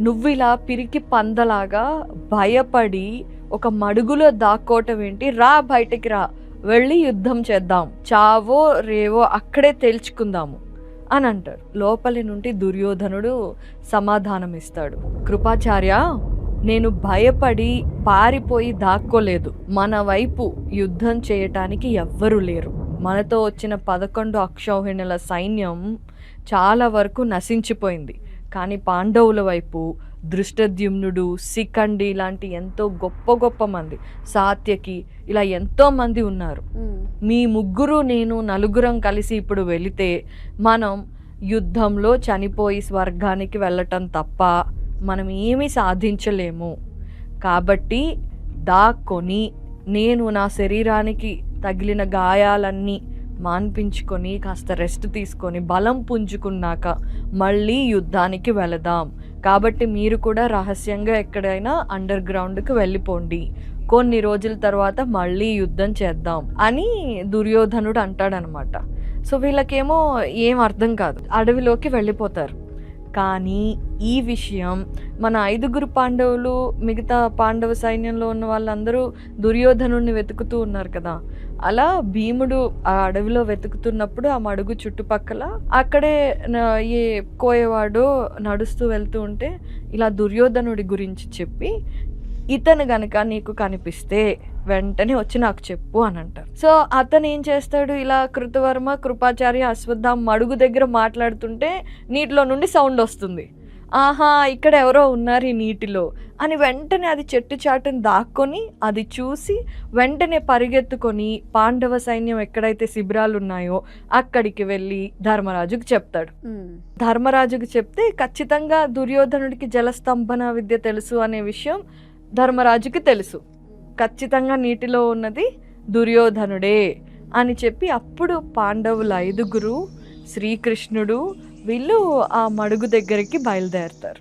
నువ్వు ఇలా పిరికి పందలాగా భయపడి ఒక మడుగులో దాక్కోవటం ఏంటి? రా బయటికి రా. వెళ్ళి యుద్ధం చేద్దాం. చావో రేవో అక్కడే తేల్చుకుందాము అని అంటారు లోపలి నుండి దుర్యోధనుడు సమాధానం ఇస్తాడు కృపాచార్య నేను భయపడి పారిపోయి దాక్కోలేదు. మన వైపు యుద్ధం చేయటానికి ఎవ్వరూ లేరు. మనతో వచ్చిన పదకొండు అక్షౌహిణుల సైన్యం చాలా వరకు నశించిపోయింది. కానీ పాండవుల వైపు దృష్టద్యుమ్నుడు శిఖండి లాంటి ఎంతో గొప్ప గొప్ప మంది. సాత్యకి ఇలా ఎంతో మంది ఉన్నారు. మీ ముగ్గురు నేను నలుగురం కలిసి ఇప్పుడు వెళితే మనం యుద్ధంలో చనిపోయి స్వర్గానికి వెళ్ళటం తప్ప మనం ఏమీ సాధించలేము. కాబట్టి దాక్కొని నేను నా శరీరానికి తగిలిన గాయాలన్నీ మాన్పించుకొని కాస్త రెస్ట్ తీసుకొని బలం పుంజుకున్నాక మళ్ళీ యుద్ధానికి వెళదాం. కాబట్టి మీరు కూడా రహస్యంగా ఎక్కడైనా అండర్ గ్రౌండ్కి వెళ్ళిపోండి. కొన్ని రోజుల తర్వాత మళ్ళీ యుద్ధం చేద్దాం అని దుర్యోధనుడు అంటాడనమాట. సో వీళ్ళకేమో ఏం అర్థం కాదు. అడవిలోకి వెళ్ళిపోతారు. కానీ ఈ విషయం మన ఐదుగురు పాండవులు మిగతా పాండవ సైన్యంలో ఉన్న వాళ్ళందరూ దుర్యోధనుడిని వెతుకుతూ ఉన్నారు కదా. అలా భీముడు ఆ అడవిలో వెతుకుతున్నప్పుడు ఆ మడుగు చుట్టుపక్కల అక్కడే ఈ కోయవాడు నడుస్తూ వెళ్తూ ఉంటే ఇలా దుర్యోధనుడి గురించి చెప్పి ఇతను గనక నీకు కనిపిస్తే వెంటనే వచ్చి నాకు చెప్పు అని అంటారు. సో అతను ఏం చేస్తాడు? ఇలా కృతవర్మ కృపాచార్య అశ్వత్థామ మడుగు దగ్గర మాట్లాడుతుంటే నీటిలో నుండి సౌండ్ వస్తుంది. ఆహా ఇక్కడ ఎవరో ఉన్నారు ఈ నీటిలో అని వెంటనే అది చెట్టు చాటుని దాక్కొని అది చూసి వెంటనే పరిగెత్తుకొని పాండవ సైన్యం ఎక్కడైతే శిబిరాలు ఉన్నాయో అక్కడికి వెళ్ళి ధర్మరాజుకు చెప్తాడు. ధర్మరాజుకు చెప్తే ఖచ్చితంగా దుర్యోధనుడికి జలస్తంభన విద్య తెలుసు అనే విషయం ధర్మరాజుకి తెలుసు. ఖచ్చితంగా నీటిలో ఉన్నది దుర్యోధనుడే అని చెప్పి అప్పుడు పాండవుల ఐదుగురు శ్రీకృష్ణుడు వీళ్ళు ఆ మడుగు దగ్గరికి బయలుదేరుతారు.